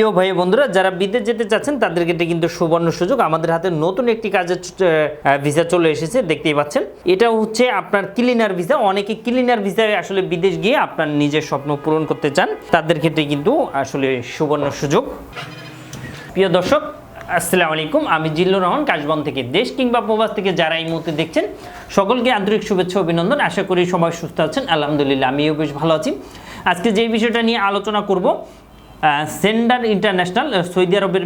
প্রিয় ভাই বন্ধুরা, যারা বিদেশ যেতে চাচ্ছেন, তাদের ক্ষেত্রে কিন্তু সুবর্ণ সুযোগ। আমাদের হাতে নতুন একটি কাজের ভিসা চলে এসেছে, দেখতেই পাচ্ছেন। এটা হচ্ছে আপনার ক্লিনার ভিসা অনেকে ক্লিনার ভিসায় আসলে বিদেশ গিয়ে আপনার নিজের স্বপ্ন পূরণ করতে চান। তাদের ক্ষেত্রে কিন্তু আসলে সুবর্ণ সুযোগ। প্রিয় দর্শক, আসসালামু আলাইকুম। আমি জিল্লুর রহমান, কাশবন থেকে দেশ কিংবা প্রবাস থেকে যারা এই মুহূর্তে দেখছেন, সকলকে আন্তরিক শুভেচ্ছা, অভিনন্দন। আশা করি সবাই সুস্থ আছেন। আলহামদুলিল্লাহ, আমিও বেশ ভালো আছি। আজকে যে বিষয়টা নিয়ে আলোচনা করব সেন্ডার ইন্টারন্যাশনাল সৌদি আরবের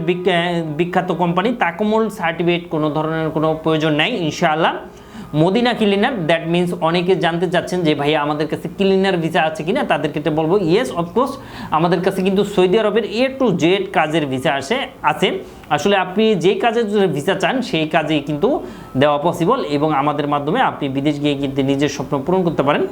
বিখ্যাত কোম্পানি তাকমুল সার্টিফিকেট কোনো ধরনের কোনো প্রয়োজন নাই ইনশাআল্লাহ। মদিনা ক্লিনার দ্যাট মিন্স অনেকে জানতে চাচ্ছেন যে ভাইয়া আমাদের কাছে ক্লিনার ভিসা আছে কিনা তাদের ক্ষেত্রে বলব ইয়েস অফকোর্স আমাদের কাছে কিন্তু সৌদি আরবের এ টু জেড কাজের ভিসা আসে, আছে। আসলে আপনি যে কাজের ভিসা চান, সেই কাজেই কিন্তু দেওয়া পসিবল এবং আমাদের মাধ্যমে আপনি বিদেশ গিয়ে কিন্তু নিজের স্বপ্ন পূরণ করতে পারেন।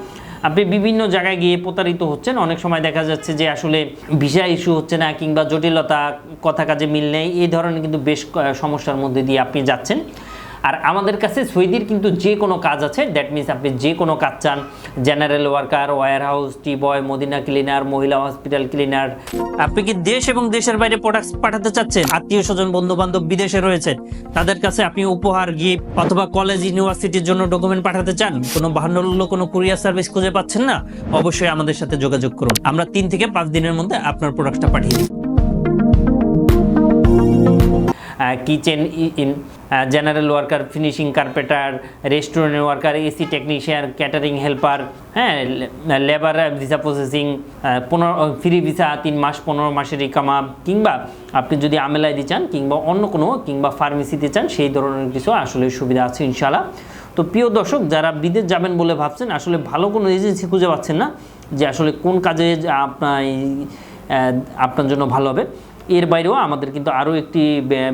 আপনি বিভিন্ন জায়গায় গিয়ে প্রতারিত হচ্ছেন। অনেক সময় দেখা যাচ্ছে যে আসলে ভিসা ইস্যু হচ্ছে না কিংবা জটিলতা, কথা কাজে মিল নেই, এই ধরনের কিন্তু বেশ সমস্যার মধ্যে দিয়ে আপনি যাচ্ছেন। আর আমাদের কাছে সৌদির কিন্তু যে কোনো কাজ আছে দ্যাট মিনস আপনি যে কোনো কাজ চান general worker warehouse tea boy Medina cleaner মহিলা হসপিটাল ক্লিনার আপনি কি দেশ এবং দেশের বাইরে প্রোডাক্ট পাঠাতে চাচ্ছেন? আত্মীয় স্বজন বন্ধু বান্ধব বিদেশে রয়েছে, তাদের কাছে আপনি উপহার গিফট অথবা কলেজ ইউনিভার্সিটির জন্য ডকুমেন্ট পাঠাতে চান? কোনো বাহান্ন কোনো কুরিয়ার সার্ভিস খুঁজে পাচ্ছেন না? অবশ্যই আমাদের সাথে যোগাযোগ করুন। আমরা তিন থেকে পাঁচ দিনের মধ্যে আপনার প্রোডাক্টটা পাঠিয়ে দিই। Kitchen general worker finishing carpenter restaurant worker AC technician catering helper হ্যাঁ লেবার ভিসা প্রসেসিং পনেরো ফ্রি ভিসা তিন মাস, পনেরো মাসের ইকামা, কিংবা আপনি যদি আমেলাইদি চান, কিংবা অন্য কোনো, কিংবা ফার্মেসিতে চান, সেই ধরনের কিছু আসলে সুবিধা আছে, ইনশাআল্লাহ। তো প্রিয় দর্শক, যারা বিদেশ যাবেন বলে ভাবছেন, আসলে ভালো কোনো এজেন্সি খুঁজে পাচ্ছেন না যে আসলে কোন কাজে আপনার আপনার জন্য ভালো হবে। এর বাইরেও আমাদের কিন্তু আরও একটি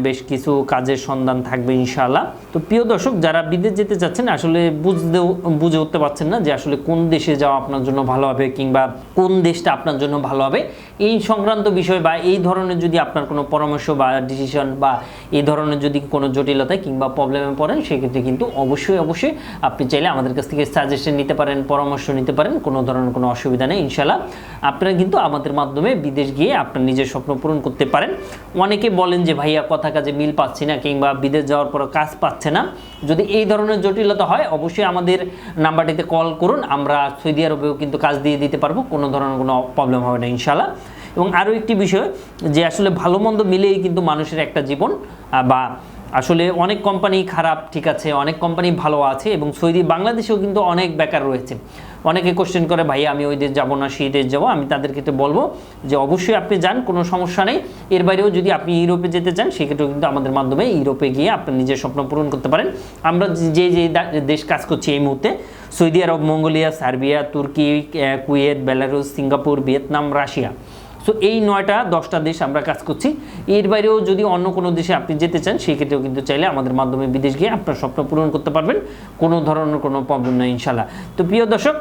বেশ কিছু কাজের সন্ধান থাকবে, ইনশাআল্লাহ। তো প্রিয় দর্শক, যারা বিদেশ যেতে চাচ্ছেন, আসলে বুঝতেও, বুঝে উঠতে পারছেন না যে আসলে কোন দেশে যাওয়া আপনার জন্য ভালো হবে কিংবা কোন দেশটা আপনার জন্য ভালো হবে। এই সংক্রান্ত বিষয় বা এই ধরনের যদি আপনার কোনো পরামর্শ বা ডিসিশন বা এই ধরনের যদি কোনো জটিলতায় কিংবা প্রবলেমে পড়েন, সেক্ষেত্রে কিন্তু অবশ্যই অবশ্যই আপনি চাইলে আমাদের কাছ থেকে সাজেশন নিতে পারেন, পরামর্শ নিতে পারেন, কোনো ধরনের কোনো অসুবিধা নেই ইনশাল্লাহ আপনারা কিন্তু আমাদের মাধ্যমে বিদেশ গিয়ে আপনার নিজের স্বপ্ন পূরণ করতে পারেন। অনেকে বলেন যে, ভাইয়া, কথা কাজে মিল পাচ্ছি না কিংবা বিদেশ যাওয়ার পর কাজ পাচ্ছে না। যদি এই ধরনের জটিলতা হয়, অবশ্যই আমাদের নাম্বারটিতে কল করুন। আমরা সৌদি আরবেও কিন্তু কাজ দিয়ে দিতে পারব, কোনো ধরনের কোনো প্রবলেম হবে না ইনশাল্লাহ এবং আরও একটি বিষয় যে, আসলে ভালো মন্দ মিলেই কিন্তু মানুষের একটা জীবন বা আসলে অনেক কোম্পানি খারাপ, ঠিক আছে, অনেক কোম্পানি ভালো আছে এবং সৌদি বাংলাদেশেও কিন্তু অনেক বেকার রয়েছে। অনেকে কোশ্চেন করে, ভাই, আমি ওই দেশ যাব না, সেই দেশ যাব। আমি তাদেরকে তো বলব যে, অবশ্যই আপনি যান, কোনো সমস্যা নেই। এর বাইরেও যদি আপনি ইউরোপে যেতে চান, সেক্ষেত্রেও কিন্তু আমাদের মাধ্যমে ইউরোপে গিয়ে আপনি নিজের স্বপ্ন পূরণ করতে পারেন। আমরা যে যে দেশ কাজ করছি এই মুহূর্তে, Saudi Arab, Mongolia, Serbia, Turkey Kuwait Belarus Singapore, Vietnam, Russia. So এই নয়টা, দশটা দেশ আমরা কাজ করছি। এর বাইরেও যদি অন্য কোনো দেশে আপনি যেতে চান, সেই ক্ষেত্রেও কিন্তু চাইলে আমাদের মাধ্যমে বিদেশ গিয়ে আপনার স্বপ্ন পূরণ করতে পারবেন। কোনো ধরনের কোনো প্রবলেম নেই ইনশাল্লাহ তো, প্রিয় দর্শক,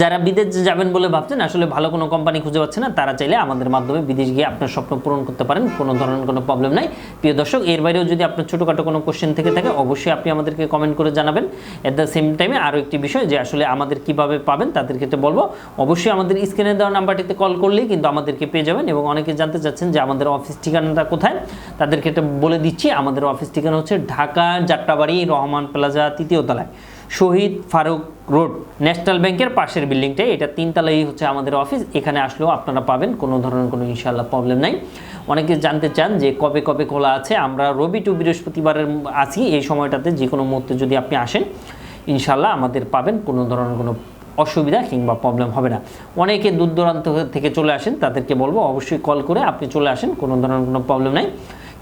যারা বিদেশ যাবেন বলে ভাবছেন, আসলে ভালো কোনো কোম্পানি খুঁজে পাচ্ছে না, তারা চাইলে আমাদের মাধ্যমে বিদেশ গিয়ে আপনার স্বপ্ন পূরণ করতে পারেন। কোনো ধরনের কোনো প্রবলেম নাই। প্রিয় দর্শক, এর বাইরেও যদি আপনার ছোটোখাটো কোনো কোশ্চেন থেকে থাকে, অবশ্যই আপনি আমাদেরকে কমেন্ট করে জানাবেন। অ্যাট দ্য সেম টাইমে আরও একটি বিষয়, যে আসলে আমাদের কীভাবে পাবেন তাদের ক্ষেত্রে বলব। অবশ্যই আমাদের স্ক্রিনে দেওয়া নাম্বারটিতে কল করলেই কিন্তু আমাদেরকে পেয়ে যাবেন এবং অনেকে জানতে চাচ্ছেন যে আমাদের অফিস ঠিকানাটা কোথায়? তাদেরকে ক্ষেত্রে বলে দিচ্ছি, আমাদের অফিস ঠিকানা হচ্ছে ঢাকা যাত্রাবাড়ি রহমান প্লাজা তৃতীয় তলায়। শহীদ ফারুক রোড, ন্যাশনাল ব্যাংকের পাশের বিল্ডিংটাই। এটা তিনতলাই হচ্ছে আমাদের অফিস, এখানে আসলেও আপনারা পাবেন, কোনো ধরনের কোনো ইনশাল্লাহ প্রবলেম নাই। অনেকে জানতে চান যে কবে কবে খোলা আছে, আমরা রবি টু বৃহস্পতিবারের আছি এই সময়টাতে যে কোনো মুহূর্তে যদি আপনি আসেন ইনশাল্লাহ আমাদের পাবেন, কোনো ধরনের কোনো অসুবিধা কিংবা প্রবলেম হবে না। অনেকে দূর দূরান্ত থেকে চলে আসেন, তাদেরকে বলব অবশ্যই কল করে আপনি চলে আসেন, কোনো ধরনের কোনো প্রবলেম নাই।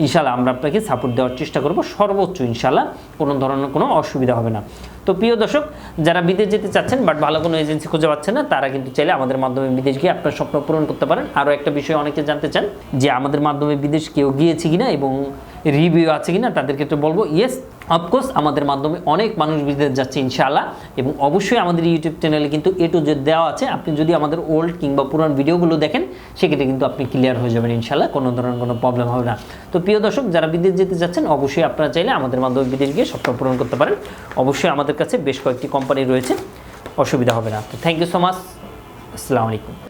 ইনশাল্লাহ আমরা আপনাকে সাপোর্ট দেওয়ার চেষ্টা করব, সর্বোচ্চ ইনশাল্লাহ কোনো ধরনের কোনো অসুবিধা হবে না। তো প্রিয় দর্শক, যারা বিদেশ যেতে চাচ্ছেন বাট ভালো কোনো এজেন্সি খুঁজে পাচ্ছেন না, তারা কিন্তু চাইলে আমাদের মাধ্যমে বিদেশ গিয়ে আপনার স্বপ্ন পূরণ করতে পারেন। আরও একটা বিষয় অনেকে জানতে চান যে আমাদের মাধ্যমে বিদেশ কেউ গিয়েছে কিনা এবং রিভিউ আছে কিনা তাদের ক্ষেত্রে বলব ইয়েস অফকোর্স আমাদের মাধ্যমে অনেক মানুষ বিদেশ যাচ্ছে, ইনশাআল্লাহ। এবং অবশ্যই আমাদের ইউটিউব চ্যানেলে কিন্তু এ টু জেড দেওয়া আছে। আপনি যদি আমাদের ওল্ড কিংবা পুরান ভিডিওগুলো দেখেন, সেক্ষেত্রে কিন্তু আপনি ক্লিয়ার হয়ে যাবেন, ইনশাআল্লাহ। কোনো ধরনের কোনো প্রবলেম হবে না। তো প্রিয় দর্শক, যারা বিদেশ যেতে যাচ্ছেন, অবশ্যই আপনারা চাইলে আমাদের মাধ্যমে বিদেশ গিয়ে স্বপ্ন পূরণ করতে পারেন। অবশ্যই আমাদের কাছে বেশ কয়েকটি কোম্পানি রয়েছে। অসুবিধা হবে না। তো থ্যাংক ইউ সো মাচ আসসালামু আলাইকুম।